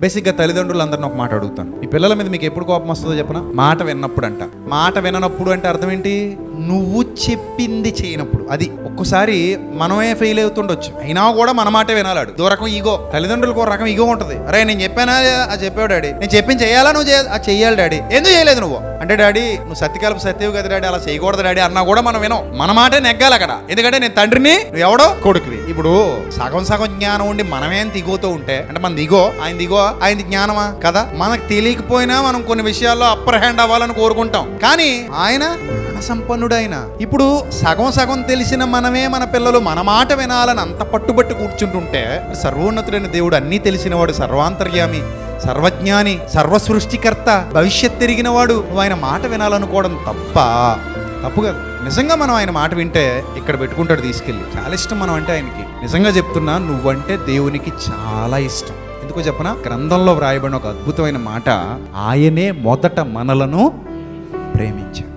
బేసిక్గా తల్లిదండ్రులు అందరిని ఒక మాట అడుగుతాను. ఈ పిల్లల మీద మీకు ఎప్పుడు కోపం వస్తుందో చెప్పనా? మాట విన్నప్పుడు అంట మాట విననప్పుడు అంటే అర్థం ఏంటి? నువ్వు చెప్పింది చేయనప్పుడు. అది ఒక్కసారి మనమే ఫెయిల్ అవుతుండొచ్చు. అయినా కూడా మన మాటే వినాలాడు. ఇదో రకం ఈగో. తల్లిదండ్రులకు ఒక రకం ఈగో ఉంటుంది. అరే నేను చెప్పానా? అది చెప్పావు డాడీ. నేను చెప్పింది చేయాలా? నువ్వు చేయాలి. అది చెయ్యాలి డాడీ. ఎందుకు చేయలేదు నువ్వు? అంటే డాడీ నువ్వు సత్యకాలపు సత్యవు కదా డాడీ. అలా చేయకూడదు డాడీ అన్నా కూడా మనం వినం. మన మాటే నెగ్గాలి అక్కడ. ఎందుకంటే నేను తండ్రిని నువ్వు ఎవడో? కొడుకువి. ఇప్పుడు సగం సగం జ్ఞానం ఉండి మనమేం దిగుతూ ఉంటే అంటే మన దిగో ఆయన దిగో ఆయన జ్ఞానమా? కదా? మనకు తెలియకపోయినా మనం కొన్ని విషయాల్లో అప్పర్ హ్యాండ్ అవ్వాలని కోరుకుంటాం. కానీ ఆయన సంపన్నుడైన. ఆయన ఇప్పుడు సగం సగం తెలిసిన మనమే మన పిల్లలు మన మాట వినాలని అంత పట్టుబట్టి కూర్చుంటుంటే సర్వోన్నతుడైన దేవుడు అన్నీ తెలిసినవాడు సర్వాంతర్యామి సర్వజ్ఞాని సర్వ సృష్టికర్త భవిష్యత్ తిరిగిన వాడు ఆయన మాట వినాలనుకోవడం తప్ప తప్పు కాదు. నిజంగా మనం ఆయన మాట వింటే ఇక్కడ పెట్టుకుంటాడు తీసుకెళ్ళి. చాలా ఇష్టం మనం అంటే ఆయనకి. నిజంగా చెప్తున్నా నువ్వంటే దేవునికి చాలా ఇష్టం. ఎందుకో చెప్పనా? గ్రంథంలో వ్రాయబడిన ఒక అద్భుతమైన మాట ఆయనే మొదట మనలను ప్రేమించాడు.